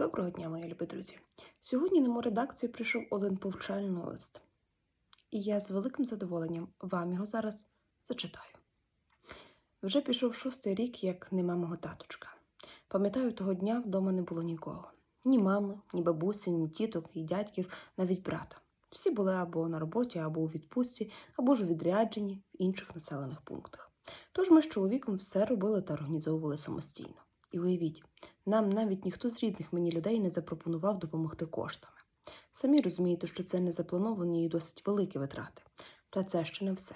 Доброго дня, мої любі друзі. Сьогодні на мою редакцію прийшов один повчальний лист, і я з великим задоволенням вам його зараз зачитаю. Вже пішов шостий рік, як нема мого таточка. Пам'ятаю, того дня вдома не було нікого: ні мами, ні бабусі, ні тіток, і дядьків, навіть брата. Всі були або на роботі, або у відпустці, або ж у відрядженні в інших населених пунктах. Тож ми з чоловіком все робили та організовували самостійно. І уявіть, нам навіть ніхто з рідних мені людей не запропонував допомогти коштами. Самі розумієте, що це не заплановані і досить великі витрати. Та це ще не все.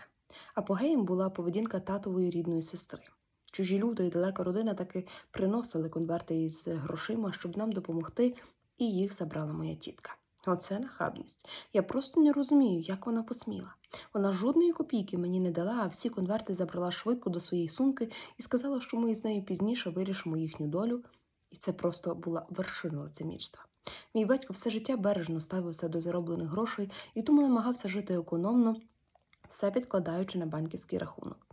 Апогеєм була поведінка татової рідної сестри. Чужі люди і далека родина таки приносили конверти із грошима, щоб нам допомогти, і їх забрала моя тітка. Оце нахабність. Я просто не розумію, як вона посміла. Вона жодної копійки мені не дала, а всі конверти забрала швидко до своєї сумки і сказала, що ми із нею пізніше вирішимо їхню долю, і це просто була вершина лицемірства. Мій батько все життя бережно ставився до зароблених грошей і тому намагався жити економно, все підкладаючи на банківський рахунок.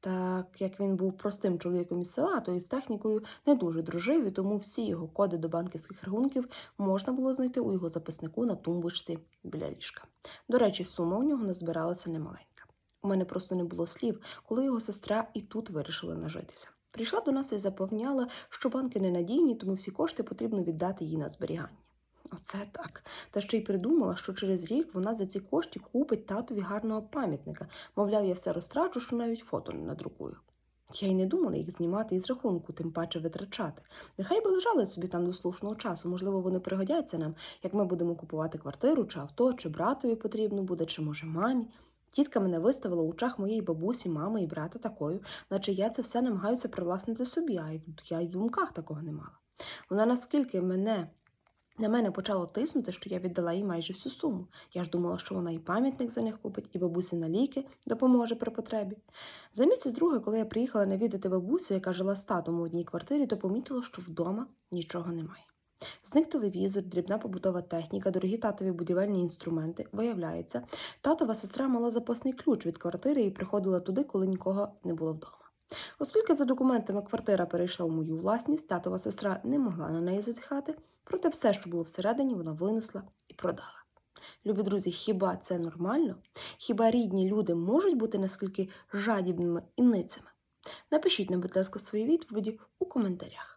Так як він був простим чоловіком із села, то із технікою не дуже дружив, і тому всі його коди до банківських рахунків можна було знайти у його записнику на тумбочці біля ліжка. До речі, сума у нього назбиралася немаленька. У мене просто не було слів, коли його сестра і тут вирішила нажитися. Прийшла до нас і запевняла, що банки ненадійні, тому всі кошти потрібно віддати їй на зберігання. Оце так. Та ще й придумала, що через рік вона за ці кошти купить татові гарного пам'ятника. Мовляв, я все розтрачу, що навіть фото не надрукую. Я й не думала їх знімати із рахунку, тим паче витрачати. Нехай би лежали собі там до слушного часу. Можливо, вони пригодяться нам, як ми будемо купувати квартиру, чи авто, чи братові потрібно буде, чи може мамі. Тітка мене виставила у очах моєї бабусі, мами і брата такою, наче я це все намагаюся привласнити собі, а я й в думках такого не мала. Вона наскільки мене на мене почало тиснути, що я віддала їй майже всю суму. Я ж думала, що вона і пам'ятник за них купить, і бабусі на ліки допоможе при потребі. За місяць другий, коли я приїхала навідати бабусю, яка жила з татом у одній квартирі, то помітила, що вдома нічого немає. Зник телевізор, дрібна побутова техніка, дорогі татові будівельні інструменти. Виявляється, татова сестра мала запасний ключ від квартири і приходила туди, коли нікого не було вдома. Оскільки за документами квартира перейшла в мою власність, татова сестра не могла на неї зазіхати, проте все, що було всередині, вона винесла і продала. Любі друзі, хіба це нормально? Хіба рідні люди можуть бути наскільки жадібними і ницями? Напишіть нам, будь ласка, свої відповіді у коментарях.